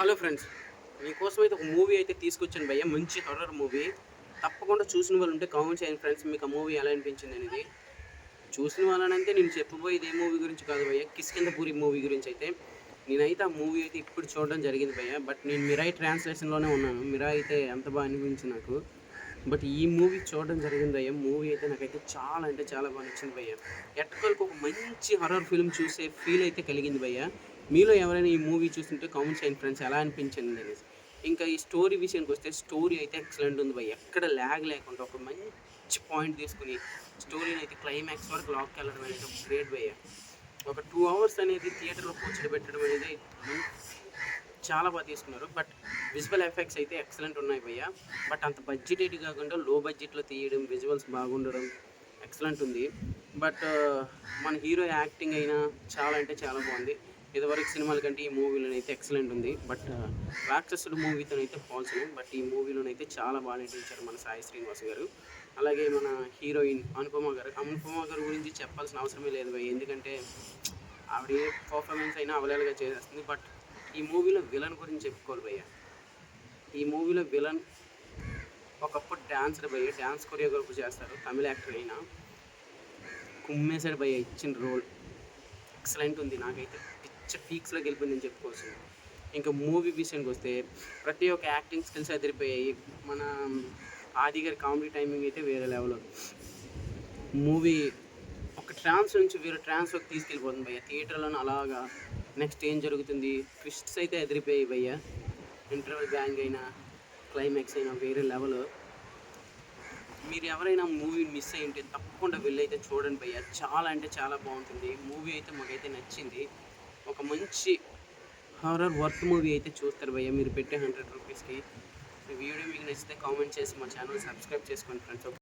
Hello friends మీకోసం అయితే ఒక మూవీ అయితే తీసుకొచ్చాను భయ్య. మంచి హర్రర్ మూవీ తప్పకుండా చూసిన వాళ్ళు ఉంటే కామెంట్ చేయండి ఫ్రెండ్స్ మీకు ఆ మూవీ ఎలా అనిపించింది అనేది. చూసిన వాళ్ళనంటే నేను చెప్పబోయేది ఏ మూవీ గురించి కాదు భయ్య. కిస్కిందపూరి మూవీ గురించి అయితే. నేనైతే ఆ మూవీ అయితే ఇప్పుడు చూడడం జరిగింది భయ్య. బట్ నేను మిరాయి ట్రాన్స్లేషన్లోనే ఉన్నాను. మిరా అయితే ఎంత బాగా అనిపించింది నాకు. బట్ ఈ మూవీ చూడడం జరిగింది భయ్య. మూవీ అయితే నాకైతే చాలా అంటే చాలా బాగా నచ్చింది భయ్య. ఎట్టకలకు ఒక మంచి హర్రర్ ఫిల్మ్ చూసే ఫీల్ అయితే కలిగింది భయ్య. మీలో ఎవరైనా ఈ మూవీ చూస్తుంటే కామెంట్స్ చేయండి ఫ్రెండ్స్ ఎలా అనిపించింది అనేసి. ఇంకా ఈ స్టోరీ విషయానికి వస్తే స్టోరీ అయితే ఎక్సలెంట్ ఉంది భయ్య. ఎక్కడ ల్యాగ్ లేకుండా ఒక మంచి పాయింట్ తీసుకుని స్టోరీని అయితే క్లైమాక్స్ వరకు లాక్ వెళ్ళడం అనేది ఒక గ్రేట్ భయ్య. ఒక టూ అవర్స్ అనేది థియేటర్లో కూర్చొని పెట్టడం అనేది చాలా బాగా తీసుకున్నారు. బట్ విజువల్ ఎఫెక్ట్స్ అయితే ఎక్సలెంట్ ఉన్నాయి భయ్య. బట్ అంత బడ్జెటెడ్ కాకుండా లో బడ్జెట్లో తీయడం విజువల్స్ బాగుండడం ఎక్సలెంట్ ఉంది. బట్ uh, మన హీరో యాక్టింగ్ అయినా చాలా అంటే చాలా బాగుంది. ఇదివరకు సినిమాల కంటే ఈ మూవీలో అయితే ఎక్సలెంట్ ఉంది బట్ uh, రాక్షసుడు మూవీతో అయితే పోల్చలేం బట్ ఈ మూవీలోనైతే చాలా బాగా నటించారు మన సాయి శ్రీనివాస్ గారు. అలాగే మన హీరోయిన్ అనుపమ గారు. అనుపమ గారు గురించి చెప్పాల్సిన అవసరమే లేదు భయ్. ఎందుకంటే ఆవిడ ఏ పర్ఫార్మెన్స్ అయినా అవలేలుగా చేసేస్తుంది. బట్ ఈ మూవీలో విలన్ గురించి చెప్పుకోవాలి భయ్య. ఈ మూవీలో విలన్ ఒకప్పుడు డ్యాన్సర్ భయ్య. డ్యాన్స్ కొరియోగ్రఫీ చేస్తారు. తమిళ యాక్టర్ అయినా. కుమ్మేశాడు భయ్య ఇచ్చిన రోల్ ఎక్సలెంట్ ఉంది నాకైతే. పిచ్చ పీక్స్లో గెలిపిందని చెప్పుకోవచ్చు. ఇంకా మూవీ విషయానికి వస్తే ప్రతి ఒక్క యాక్టింగ్ స్కిల్స్ అదిరిపోయాయి. మన ఆది గారి కామెడీ టైమింగ్ అయితే వేరే లెవెల్ మూవీ ఒక ట్రాన్స్ నుంచి వేరే ట్రాన్స్లోకి తీసుకెళ్ళిపోతుంది భయ్య. థియేటర్లోనే అలాగా. నెక్స్ట్ ఏం జరుగుతుంది? ట్విస్ట్స్ అయితే ఎదిరిపోయాయి భయ్య. ఇంటర్వెల్ బ్యాంగ్ అయినా క్లైమాక్స్ అయినా వేరే లెవెల్ మీరు ఎవరైనా మూవీ మిస్ అయ్యి ఉంటే తప్పకుండా వెళ్ళి అయితే చూడండి భయ్య. చాలా అంటే చాలా బాగుంటుంది. మూవీ అయితే మాకైతే నచ్చింది. ఒక మంచి హారర్ వర్త్ మూవీ అయితే చూస్తారు భయ్య. మీరు పెట్టే హండ్రెడ్ రూపీస్కి ఈ వీడియో మీకు నచ్చితే కామెంట్ చేసి మా ఛానల్ సబ్స్క్రైబ్ చేసుకోండి ఫ్రెండ్స్